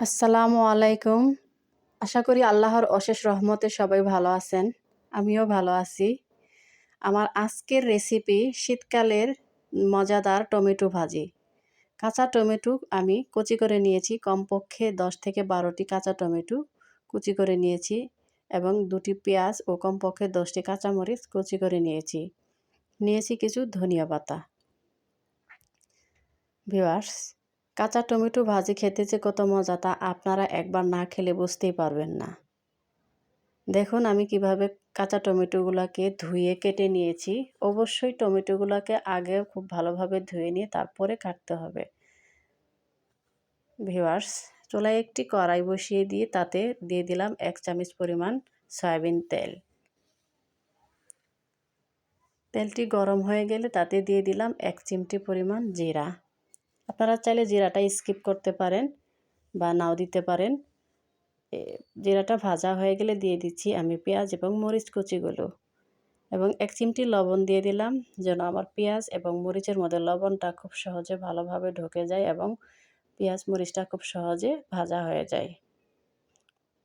আসসালামু আলাইকুম। আশা করি আল্লাহর অশেষ রহমতে সবাই ভালো আছেন। আমিও ভালো আছি। আমার আজকের রেসিপি শীতকালের মজাদার টমেটো ভাজি। কাঁচা টমেটো আমি কুচি করে নিয়েছি, কমপক্ষে দশ থেকে বারোটি কাঁচা টমেটো কুচি করে নিয়েছি এবং দুটি পেঁয়াজ ও কমপক্ষে দশটি কাঁচামরিচ কুচি করে নিয়েছি। নিয়েছি কিছু ধনিয়া পাতা। ভিওয়ার্স কাঁচা টমেটো ভাজি খেতে যে কত মজা তা আপনারা একবার না খেলে বুঝতেই পারবেন না। দেখুন আমি কীভাবে কাঁচা টমেটোগুলোকে ধুয়ে কেটে নিয়েছি। অবশ্যই টমেটোগুলোকে আগে খুব ভালোভাবে ধুয়ে নিয়ে তারপরে কাটতে হবে। ভিওয়ার্স চুলায় একটি কড়াই বসিয়ে দিয়ে তাতে দিয়ে দিলাম এক চামচ পরিমাণ সয়াবিন তেল। তেলটি গরম হয়ে গেলে তাতে দিয়ে দিলাম এক চিমটি পরিমাণ জিরা। আপনারা চাইলে জিরাটা স্কিপ করতে পারেন বা নাও দিতে পারেন। জিরাটা ভাজা হয়ে গেলে দিয়ে দিচ্ছি আমি পেঁয়াজ এবং মরিচ কুচিগুলো এবং এক চিমটি লবণ দিয়ে দিলাম যেন আমার পেঁয়াজ এবং মরিচের মধ্যে লবণটা খুব সহজে ভালোভাবে ঢুকে যায় এবং পেঁয়াজ মরিচটা খুব সহজে ভাজা হয়ে যায়।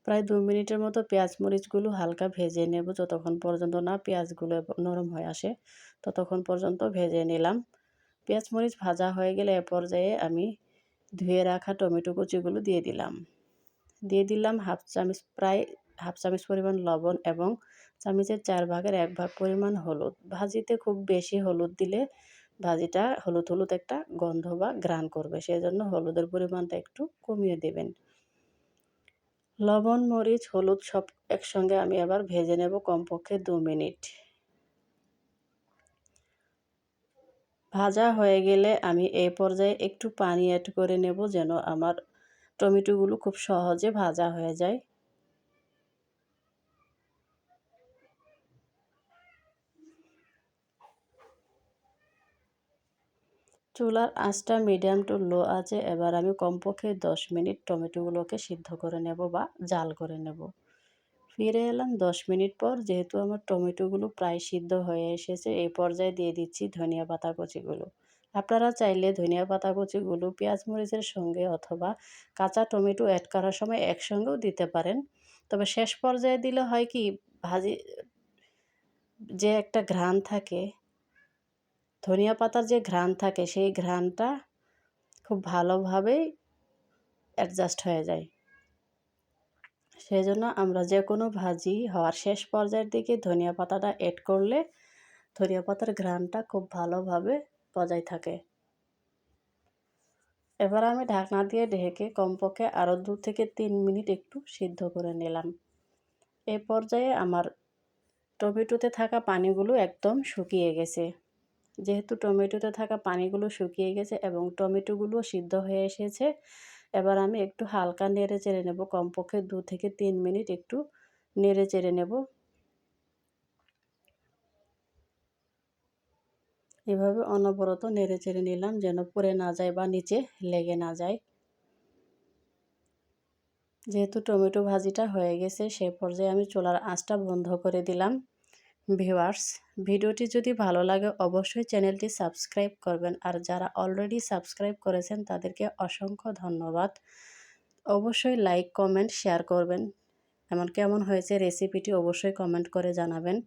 প্রায় দু মিনিটের মতো পেঁয়াজ মরিচগুলো হালকা ভেজে নেব যতক্ষণ পর্যন্ত না পেঁয়াজগুলো নরম হয়ে আসে ততক্ষণ পর্যন্ত ভেজে নিলাম। পেঁয়াজ মরিচ ভাজা হয়ে গেলে এ পর্যায়ে আমি ধুয়ে রাখা টমেটো কুচিগুলো দিয়ে দিলাম। দিয়ে দিলাম হাফ চামচ প্রায় হাফ চামচ পরিমাণ লবণ এবং চামচের চার ভাগের এক ভাগ পরিমাণ হলুদ। ভাজিতে খুব বেশি হলুদ দিলে ভাজিটা হলুদ হলুদ একটা গন্ধ বা গ্রান করবে সেই জন্য হলুদের পরিমাণটা একটু কমিয়ে দেবেন। লবণ, মরিচ, হলুদ সব একসঙ্গে আমি আবার ভেজে নেব কমপক্ষে দু মিনিট। ভাজা হয়ে গেলে আমি এই পর্যায়ে একটু পানি অ্যাড করে নেব যেন আমার টমেটোগুলো খুব সহজে ভাজা হয়ে যায়। চুলার আঁচটা মিডিয়াম টু লো আছে, এবার আমি কমপক্ষে দশ মিনিট টমেটোগুলোকে সিদ্ধ করে নেব বা জাল করে নেব। ফিরে এলাম। দশ মিনিট পর যেহেতু আমার টমেটোগুলো প্রায় সিদ্ধ হয়ে এসেছে এই পর্যায়ে দিয়ে দিচ্ছি ধনিয়া পাতা কচিগুলো। আপনারা চাইলে ধনিয়া পাতা কচিগুলো, পেঁয়াজ মরিচের সঙ্গে অথবা কাঁচা টমেটো অ্যাড করার সময় একসঙ্গেও দিতে পারেন। তবে শেষ পর্যায়ে দিলে হয় কি, ভাজি, যে একটা ঘ্রাণ থাকে, ধনিয়া পাতার যে ঘ্রাণ থাকে, সেই ঘ্রাণটা খুব ভালোভাবেই অ্যাডজাস্ট হয়ে যায়। সেই জন্য আমরা যে কোনো ভাজি হওয়ার শেষ পর্যায়ের দিকে ধনিয়া পাতাটা অ্যাড করলে ধনিয়া পাতার ঘ্রাণটা খুব ভালোভাবে বজায় থাকে। এবার আমি ঢাকনা দিয়ে ঢেকে কমপক্ষে আরও দু থেকে তিন মিনিট একটু সিদ্ধ করে নিলাম। এ পর্যায়ে আমার টমেটোতে থাকা পানিগুলো একদম শুকিয়ে গেছে। যেহেতু টমেটোতে থাকা পানিগুলো শুকিয়ে গেছে এবং টমেটোগুলো সিদ্ধ হয়ে এসেছে এবার আমি একটু হালকা নেড়ে চেড়ে নেব, কমপক্ষে দু থেকে তিন মিনিট একটু নেড়ে চেড়ে নেব। এভাবে অনবরত নেড়ে চেড়ে নিলাম যেন পরে না যায় বা নিচে লেগে না যায়। যেহেতু টমেটো ভাজিটা হয়ে গেছে, সে পর্যায়ে আমি চুলার আঁচটা বন্ধ করে দিলাম। ভিউয়ার্স, ভিডিওটি যদি ভালো লাগে অবশ্যই চ্যানেলটি সাবস্ক্রাইব করবেন। আর যারা অলরেডি সাবস্ক্রাইব করেছেন, তাদেরকে অসংখ্য ধন্যবাদ। অবশ্যই লাইক, কমেন্ট, শেয়ার করবেন। এমন কেমন হয়েছে রেসিপিটি অবশ্যই কমেন্ট করে জানাবেন।